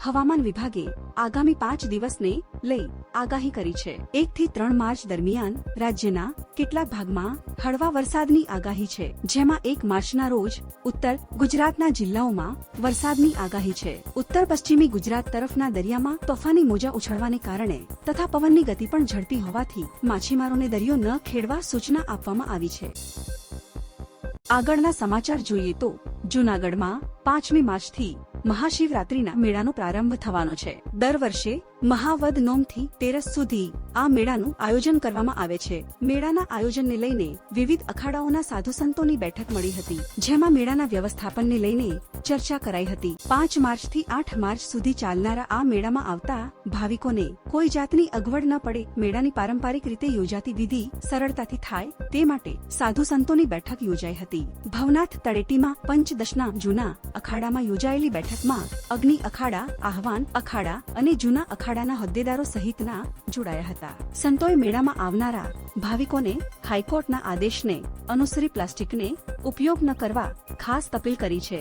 હવામાન વિભાગે આગામી પાંચ દિવસને લઈ આગાહી કરી છે. એક થી ત્રણ માર્ચ દરમિયાન રાજ્યના કેટલાક ભાગમાં હળવા વરસાદની આગાહી છે, જેમાં એક માર્ચના રોજ ઉત્તર ગુજરાતના જિલ્લાઓમાં વરસાદની આગાહી છે. ઉત્તર પશ્ચિમી ગુજરાત તરફના દરિયામાં તોફાની મોજા ઉછળવાને કારણે તથા પવનની ગતિ પણ ઝડપી હોવાથી માછીમારોને દરિયો ન ખેડવા સૂચના આપવામાં આવી છે. આગળના સમાચાર જોઈએ તો જૂનાગઢમાં પાંચમી માર્ચથી મહાશિવરાત્રીના મેળાનો પ્રારંભ થવાનો છે. દર વર્ષે મહાવદ નોમથી તેરસ સુધી આ મેળાનું આયોજન કરવામાં આવે છે. મેળાના આયોજનને લઈને વિવિધ અખાડાઓના સાધુ સંતોની બેઠક મળી હતી, જેમાં મેળાના વ્યવસ્થાપનને લઈને ચર્ચા કરાઈ હતી. પાંચ માર્ચથી આઠ માર્ચ સુધી ચાલનારા આ મેળામાં આવતા ભાવિકોને કોઈ જાતની અગવડ ન પડે, મેળાની પારંપરિક રીતે યોજાતી વિધિ સરળતાથી થાય, તે માટે સાધુ સંતોની બેઠક યોજાઈ હતી. ભવનાથ તળેટીમાં પંચદશના જૂના અખાડામાં યોજાયેલી બેઠકમાં અગ્નિ અખાડા, આહવાન અખાડા અને જૂના અખાડાના હોદ્દેદારો સહિતના જોડાયા હતા. સંતોએ મેળામાં આવનારા ભાવિકોને હાઈકોર્ટના આદેશને અનુસરી પ્લાસ્ટિકને ઉપયોગ ન કરવા ખાસ અપીલ કરી છે.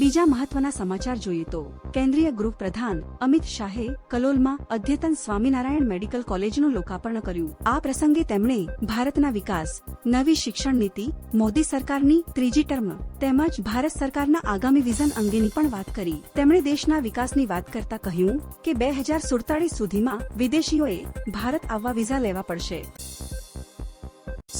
બીજા મહત્વના સમાચાર જોઈએ તો કેન્દ્રીય ગૃહ પ્રધાન અમિત શાહે કલોલમાં અદ્યતન સ્વામિનારાયણ મેડિકલ કોલેજનું લોકાર્પણ કર્યું. આ પ્રસંગે તેમણે ભારતના વિકાસ, નવી શિક્ષણ નીતિ, મોદી સરકારની ત્રીજી ટર્મ તેમજ ભારત સરકારના આગામી વિઝન અંગેની પણ વાત કરી. તેમણે દેશના વિકાસની વાત કરતા કહ્યું કે બે હજાર સુડતાલીસ સુધીમાં વિદેશીઓએ ભારત આવવા વિઝા લેવા પડશે.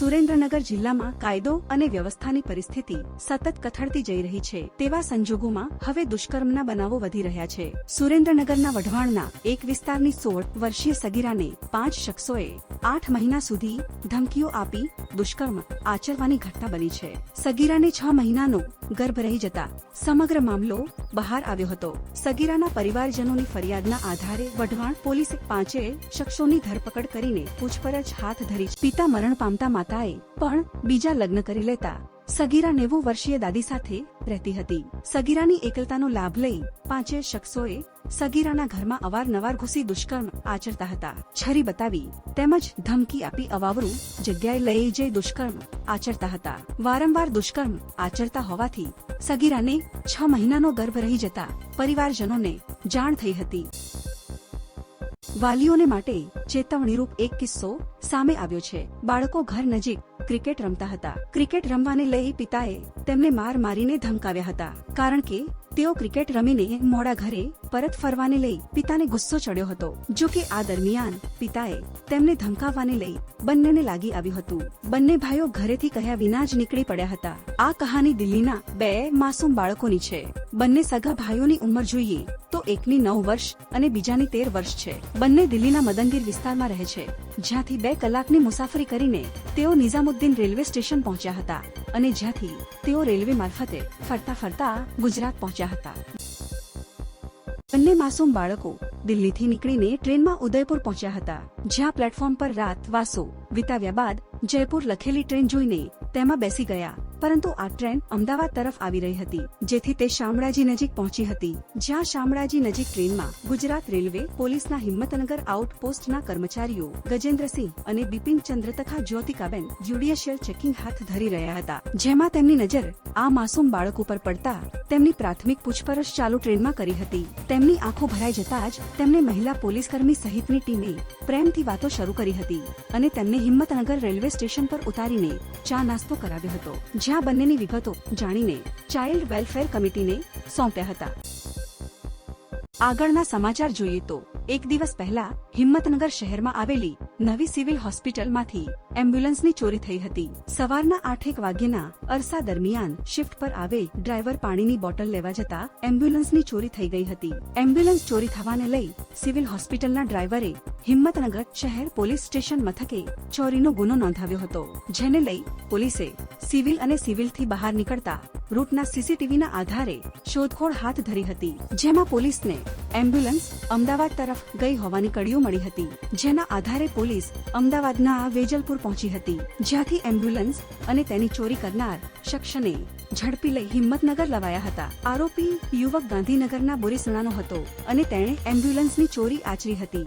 સુરેન્દ્રનગર જિલ્લામાં કાયદો અને વ્યવસ્થાની પરિસ્થિતિ સતત કથળતી જઈ રહી છે તેવા સંજોગોમાં હવે દુષ્કર્મના બનાવો વધી રહ્યા છે. સુરેન્દ્રનગરના વઢવાણના એક વિસ્તારની સોળ વર્ષીય સગીરાને પાંચ શખ્સોએ આઠ મહિના સુધી ધમકીઓ આપી દુષ્કર્મ આચરવાની ઘટના બની છે. સગીરાને છ મહિનાનો ગર્ભ રહી જતા સમગ્ર મામલો બહાર આવ્યો હતો. સગીરાના પરિવારજનોની ફરિયાદના આધારે વઢવાણ પોલીસે પાંચે શખ્સોની ધરપકડ કરીને પૂછપરછ હાથ ધરી. પિતા મરણ પામતા માતાએ પણ બીજા લગ્ન કરી લેતા. સગીરા નેવું વર્ષીય દાદી સાથે રહેતી હતી. સગીરાની એકલતાનો લાભ લઈ પાંચે શખ્સોએ સગીરાના ઘરમાં અવારનવાર ઘૂસી દુષ્કર્મ આચરતા હતા. છરી બતાવી, તેમજ ધમકી આપી અવાવરું જગ્યાએ લઈ જઈ દુષ્કર્મ આચરતા હતા. વારંવાર દુષ્કર્મ આચરતા હોવાથી સગીરાને છ મહિનાનો ગર્ભ રહી જતા પરિવારજનોને જાણ થઈ હતી. વાલીઓને માટે ચેતવણીરૂપ એક કિસ્સો સામે આવ્યો છે. બાળકો ઘર નજીક ક્રિકેટ રમતા હતા. ક્રિકેટ રમવાને લઈ પિતાએ તેમને માર મારીને ધમકાવ્યા હતા. કારણ કે તેઓ ક્રિકેટ રમીને મોડા ઘરે પરત ફરવાને લઈ પિતાને ગુસ્સો ચડ્યો હતો. જો કે આ દરમિયાન પિતાએ તેમને ધમકાવવાને લઈ બંનેને લાગી આવ્યું હતું. બંને ભાઈઓ ઘરેથી કહ્યા વિના જ નીકળી પડ્યા હતા. આ કહાની દિલ્હીના બે માસૂમ બાળકોની છે. બંને સગા ભાઈઓની ઉંમર જોઈએ તો એકની નવ વર્ષ અને બીજાની તેર વર્ષ છે. બંને દિલ્હીના મદનગીર વિસ્તારમાં રહે છે. જ્યાંથી બે કલાકની મુસાફરી કરીને તેઓ નિઝામુદ્દીન રેલવે સ્ટેશન પહોંચ્યા હતા અને જ્યાંથી તેઓ રેલવે મારફતે ફરતા ફરતા ગુજરાત પહોંચ્યા હતા. બંને માસૂમ બાળકો દિલ્હીથી નીકળીને ટ્રેનમાં ઉદયપુર પહોંચ્યા હતા, જ્યાં પ્લેટફોર્મ પર રાત વાસો વિતાવ્યા બાદ જયપુર લખેલી ટ્રેન જોઈને તેમાં બેસી ગયા. પરંતુ આ ટ્રેન અમદાવાદ તરફ આવી રહી હતી, જેથી તે શામળાજી નજીક પહોંચી હતી. જ્યાં શામળાજી નજીક ટ્રેનમાં ગુજરાત રેલવે, પોલીસના હિંમતનગર આઉટપોસ્ટના કર્મચારીઓ, ગજેન્દ્રસિંહ અને બિપિન ચંદ્ર તથા જ્યોતિકાબેન જ્યુડિશિયલ ચેકિંગ હાથ ધરી રહ્યા હતા. જેમાં તેમની નજર આ માસૂમ બાળક ઉપર પડતા તેમની પ્રાથમિક પૂછપરછ ચાલુ ટ્રેનમાં કરી હતી. તેમની આંખો ભરાઈ જતા જ તેમને મહિલા પોલીસ કર્મી સહિતની ટીમે પ્રેમથી વાતો શરૂ કરી હતી અને તેમને હિંમતનગર રેલવે સ્ટેશન પર ઉતારીને ચા નાસ્તો કરાવ્યો હતો. જ્યાં બંનેની વિગતો જાણીને ચાઇલ્ડ વેલફેર કમિટીને સોંપ્યા હતા. આગળના સમાચાર જોઈએ તો એક દિવસ પહેલા હિંમતનગર શહેરમાં આવેલી નવી સિવિલ હોસ્પિટલમાંથી એમ્બ્યુલન્સની ચોરી થઈ હતી. સવારના આઠેક વાગ્યાના અરસા દરમિયાન શિફ્ટ પર આવે ડ્રાઈવર પાણીની બોટલ લેવા જતા એમ્બ્યુલન્સની ચોરી થઈ ગઈ હતી. એમ્બ્યુલન્સ ચોરી થવાને લઈ સિવિલ હોસ્પિટલના ડ્રાઈવરે હિંમતનગર શહેર પોલીસ સ્ટેશન મથકે ચોરીનો ગુનો નોંધાવ્યો હતો, જેને લઈ પોલીસે સિવિલ અને સિવિલથી બહાર નીકળતા રૂટના સીસીટીવીના આધારે શોધખોળ હાથ ધરી હતી, જેમાં પોલીસને એમ્બ્યુલન્સ અમદાવાદ તરફ ગઈ હોવાની કડીઓ મળી હતી, જેના આધારે પોલીસ અમદાવાદના વેજલપુર પહોંચી હતી. જ્યાંથી એમ્બ્યુલન્સ અને તેની ચોરી કરનાર શખ્સને ઝડપી લઈ હિંમતનગર લવાયા હતા. આરોપી યુવક ગાંધીનગરના બોરીસણાનો હતો અને તેણે એમ્બ્યુલન્સની ચોરી આચરી હતી.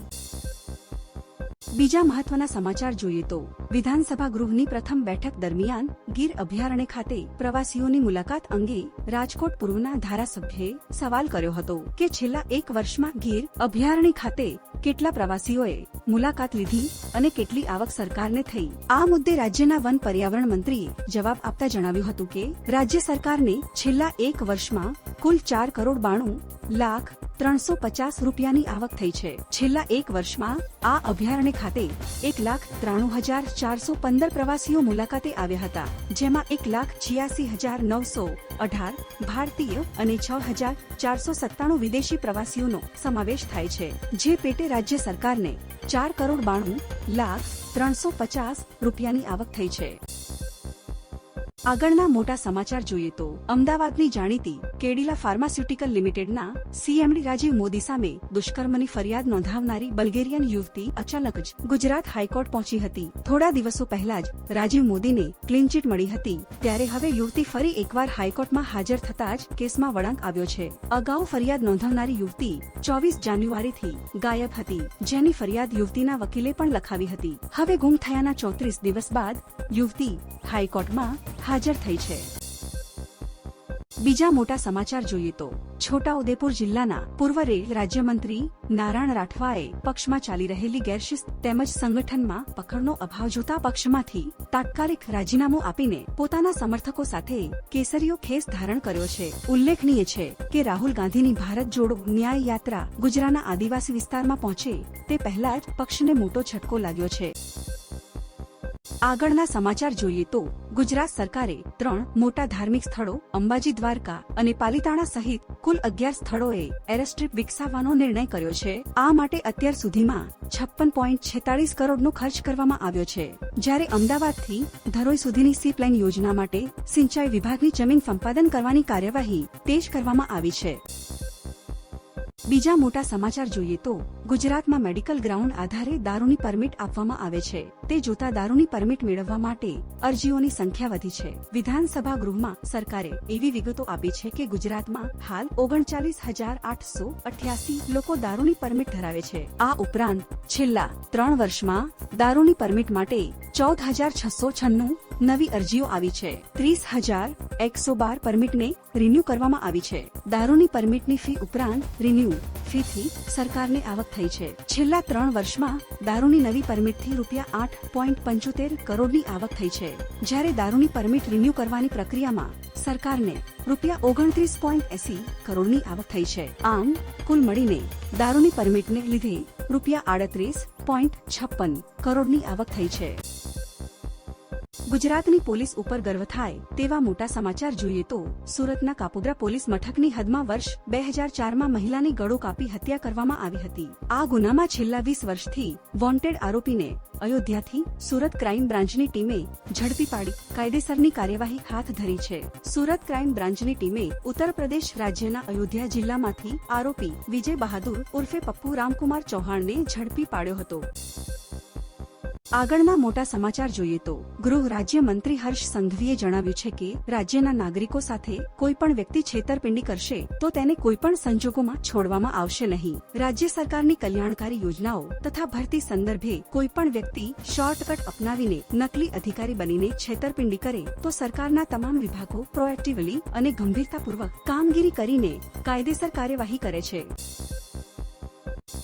બીજા મહત્વના સમાચાર જોઈએ તો વિધાનસભા ગૃહની પ્રથમ બેઠક દરમિયાન ગીર અભયારણ્ય ખાતે પ્રવાસીઓની મુલાકાત અંગે રાજકોટ પૂર્વના ધારાસભ્યે સવાલ કર્યો હતો કે છેલ્લા એક વર્ષમાં ગીર અભયારણ્ય ખાતે કેટલા પ્રવાસીઓએ મુલાકાત લીધી અને કેટલી આવક સરકારને થઈ? આ મુદ્દે રાજ્યના વન પર્યાવરણ મંત્રીએ જવાબ આપતા જણાવ્યું હતું કે રાજ્ય સરકારને છેલ્લા એક વર્ષમાં કુલ ચાર કરોડ બાણું લાખ ત્રણસો પચાસ રૂપિયાની આવક થઈ છે. છેલ્લા એક વર્ષમાં આ અભયારણ્ય ખાતે એક લાખ ત્રાણું હજાર ચારસો પંદર પ્રવાસીઓ મુલાકાતે આવ્યા હતા, જેમાં એક લાખ છિયાસી હજાર નવસો અઢાર ભારતીય અને છ હજાર ચારસો સત્તાણું વિદેશી પ્રવાસીઓનો સમાવેશ થાય છે, જે પેટે રાજ્ય સરકારને ચાર કરોડ બાણું લાખ ત્રણસો પચાસ રૂપિયાની આવક થઈ છે. આગળના મોટા સમાચાર જોઈએ તો, અમદાવાદની જાણીતી કેડિલા ફાર્માસ્યુટિકલ લિમિટેડના સીએમડી રાજીવ મોદી સામે દુષ્કર્મની ફરિયાદ નોંધાવનારી બલ્ગેરિયન યુવતી અચાનક જ ગુજરાત હાઈકોર્ટ પહોંચી હતી. થોડા દિવસો પહેલા જ રાજીવ મોદીને ક્લીન ચીટ મળી હતી. ત્યારે હવે યુવતી ફરી એકવાર હાઈકોર્ટમાં હાજર થતા જ કેસમાં વળાંક આવ્યો છે. અગાઉ ફરિયાદ નોંધાવનારી યુવતી ચોવીસ જાન્યુઆરીથી ગાયબ હતી. જેની ફરિયાદ યુવતીના વકીલે પણ લખાવી હતી. હવે ગુમ થયાના ચોત્રીસ દિવસ બાદ યુવતી હાઈકોર્ટમાં હાજર થઈ છે. બીજા મોટા સમાચાર જોઈએ તો છોટાઉદેપુર જિલ્લાના પૂર્વ રેલ રાજ્યમંત્રી નારાયણ રાઠવાએ પક્ષમાં ચાલી રહેલી ગેરશિસ્ત તેમજ સંગઠનમાં પકડનો અભાવ જોતા પક્ષમાંથી તાત્કાલિક રાજીનામું આપીને પોતાના સમર્થકો સાથે કેસરીયો ખેસ ધારણ કર્યો છે. ઉલ્લેખનીય છે કે રાહુલ ગાંધીની ભારત જોડો ન્યાય યાત્રા ગુજરાતના આદિવાસી વિસ્તારમાં પહોંચે તે પહેલા જ પક્ષને મોટો છટકો લાગ્યો છે. આગળના સમાચાર જોઈએ તો ગુજરાત સરકારે ત્રણ મોટા ધાર્મિક સ્થળો, અંબાજી દ્વારકા અને પાલિતાણા સહિત કુલ અગિયાર સ્થળોએ એરસ્ટ્રીપ વિકસાવવાનો નિર્ણય કર્યો છે. આ માટે અત્યાર સુધીમાં છપ્પન પોઈન્ટ છેતાળીસ કરોડનો ખર્ચ કરવામાં આવ્યો છે. જ્યારે અમદાવાદથી ધરોઈ સુધીની સી પ્લેન યોજના માટે સિંચાઈ વિભાગની જમીન સંપાદન કરવાની કાર્યવાહી તેજ કરવામાં આવી છે. બીજા મોટા સમાચાર જોઈએ તો ગુજરાતમાં મેડિકલ ગ્રાઉન્ડ આધારે દારૂની પરમિટ આપવામાં આવે છે. તે જોતા દારૂની પરમિટ મેળવવા માટે અરજીઓની સંખ્યા વધી છે. વિધાનસભા ગૃહમાં સરકારે એવી વિગતો આપી છે કે ગુજરાતમાં હાલ ઓગણચાલીસ હજાર આઠસો અઠ્યાસી લોકો દારૂની પરમિટ ધરાવે છે. આ ઉપરાંત છેલ્લા ત્રણ વર્ષમાં દારૂની પરમિટ માટે ચૌદ હજાર છસો છન્નું નવી અરજીઓ આવી છે. ત્રીસ હજાર એકસો બાર પરમિટને રિન્યુ કરવામાં આવી છે. દારૂની પરમિટની ફી ઉપરાંત રિન્યુ ફીથી સરકારને આવક થઈ છે. છેલ્લા ત્રણ વર્ષમાં દારૂની નવી પરમિટથી રૂપિયા આઠ પોઈન્ટ પંચોતેર કરોડની આવક થઈ છે. જ્યારે દારૂની પરમિટ રિન્યુ કરવાની પ્રક્રિયામાં સરકારને રૂપિયા ઓગણત્રીસ પોઈન્ટ એસી કરોડની આવક થઈ છે. આમ, કુલ મળીને દારૂની પરમિટને લીધે રૂપિયા આડત્રીસ પોઈન્ટ છપ્પન કરોડની આવક થઈ છે. ગુજરાતની પોલીસ ઉપર ગર્વ થાય તેવા મોટા સમાચાર જોઈએ તો સુરતના કાપોદ્રા પોલીસ મથકની હદમાં વર્ષ બે હજાર ચારમાં મહિલાની ગળો કાપી હત્યા કરવામાં આવી હતી. આ ગુનામાં છેલ્લા વીસ વર્ષથી વોન્ટેડ આરોપીને અયોધ્યાથી સુરત ક્રાઇમ બ્રાન્ચની ટીમે ઝડપી પાડી કાયદેસરની કાર્યવાહી હાથ ધરી છે. સુરત ક્રાઇમ બ્રાન્ચની ટીમે ઉત્તર પ્રદેશ રાજ્યના અયોધ્યા જિલ્લામાંથી આરોપી વિજય બહાદુર ઉર્ફે પપ્પુ રામકુમાર ચૌહાણને ઝડપી પાડ્યો હતો. આગળના મોટા સમાચાર જોઈએ તો ગૃહ રાજ્ય મંત્રી હર્ષ સંઘવીએ જણાવ્યું છે કે રાજ્યના નાગરિકો સાથે કોઈ પણ વ્યક્તિ છેતરપિંડી કરશે તો તેને કોઈ પણ સંજોગોમાં છોડવામાં આવશે નહીં. રાજ્ય સરકારની કલ્યાણકારી યોજનાઓ તથા ભરતી સંદર્ભે કોઈ પણ વ્યક્તિ શોર્ટકટ અપનાવીને નકલી અધિકારી બનીને છેતરપિંડી કરે તો સરકારના તમામ વિભાગો પ્રોએક્ટિવલી અને ગંભીરતાપૂર્વક કામગીરી કરીને કાયદેસર કાર્યવાહી કરે છે.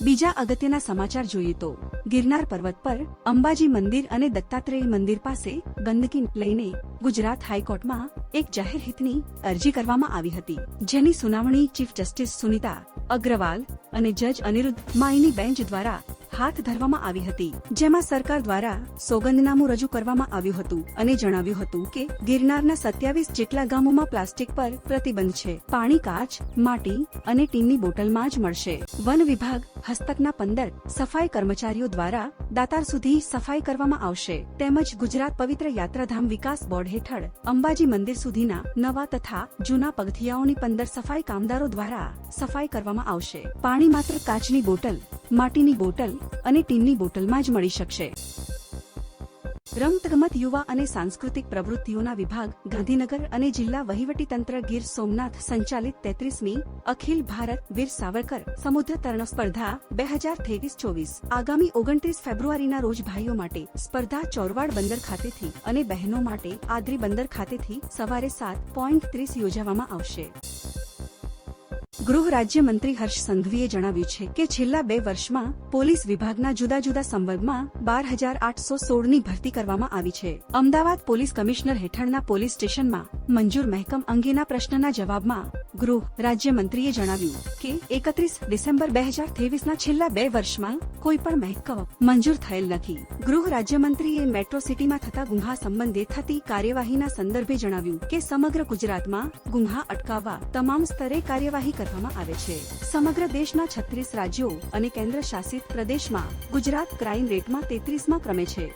બીજા અગત્યના સમાચાર જોઈએ તો ગિરનાર પર્વત પર અંબાજી મંદિર અને દત્તાત્રેય મંદિર પાસે ગંદકી લઈને ગુજરાત હાઈકોર્ટમાં એક જાહેર હિતની અરજી કરવામાં આવી હતી. જેની સુનાવણી ચીફ જસ્ટિસ સુનિતા અગ્રવાલ અને જજ અનિરુદ્ધ માઈની બેન્ચ દ્વારા હાથ ધરવામાં આવી હતી, જેમાં સરકાર દ્વારા સોગંદનામું રજૂ કરવામાં આવ્યું હતું અને જણાવ્યું હતું કે ગિરનારના સત્યાવીસ જેટલા ગામોમાં પ્લાસ્ટિક પર પ્રતિબંધ છે. પાણી, કાચ, માટી અને ટીનની બોટલમાં જ મળશે. વન વિભાગ હસ્તકના પંદર સફાઈ કર્મચારીઓ દ્વારા દાતાર સુધી સફાઈ કરવામાં આવશે. તેમજ ગુજરાત પવિત્ર યાત્રાધામ વિકાસ બોર્ડ હેઠળ અંબાજી મંદિર સુધીના નવા તથા જૂના પગથિયાઓની પંદર સફાઈ કામદારો દ્વારા સફાઈ કરવામાં આવશે. પાણી માત્ર કાચની બોટલ, માટીની બોટલ અને ટીનની બોટલમાં જ મળી શકશે. રમતગમત યુવા અને સાંસ્કૃતિક પ્રવૃત્તિઓના વિભાગ, ગાંધીનગર અને જિલ્લા વહીવટી તંત્ર ગીર સોમનાથ સંચાલિત તેત્રીસમી અખિલ ભારત વીર સાવરકર સમુદ્ર તરણ સ્પર્ધા બે હજાર ત્રેવીસ ચોવીસ. આગામી ઓગણત્રીસ ફેબ્રુઆરીના રોજ ભાઈઓ માટે સ્પર્ધા ચોરવાડ બંદર ખાતેથી અને બહેનો માટે આદરી બંદર ખાતેથી સવારે સાત પોઈન્ટ ત્રીસ યોજવામાં આવશે. ગૃહ રાજ્યમંત્રી હર્ષ સંઘવીએ જણાવ્યું છે કે છેલ્લા બે વર્ષમાં પોલીસ વિભાગના જુદા જુદા સંવર્ગમાં બાર હજાર આઠસો સોળની ભરતી કરવામાં આવી છે. અમદાવાદ પોલીસ કમિશનર હેઠળના પોલીસ સ્ટેશનમાં મંજૂર મહેકમ અંગેના પ્રશ્નના જવાબમાં ગૃહ રાજ્યમંત્રીએ જણાવ્યું કે એકત્રીસ ડિસેમ્બર બે હજાર ત્રેવીસના છેલ્લા બે વર્ષમાં કોઈ પણ મહેકમ મંજૂર થયેલ નથી. ગૃહ રાજ્યમંત્રીએ મેટ્રો સિટીમાં થતા ગુન્હા સંબંધે થતી કાર્યવાહીના સંદર્ભે જણાવ્યું કે સમગ્ર ગુજરાતમાં ગુન્હા અટકાવવા તમામ સ્તરે કાર્યવાહી કરવામાં આવે છે. સમગ્ર દેશના છત્રીસ રાજ્યો અને કેન્દ્ર શાસિત પ્રદેશમાં ગુજરાત ક્રાઇમ રેટમાં તેત્રીસમાં ક્રમે છે.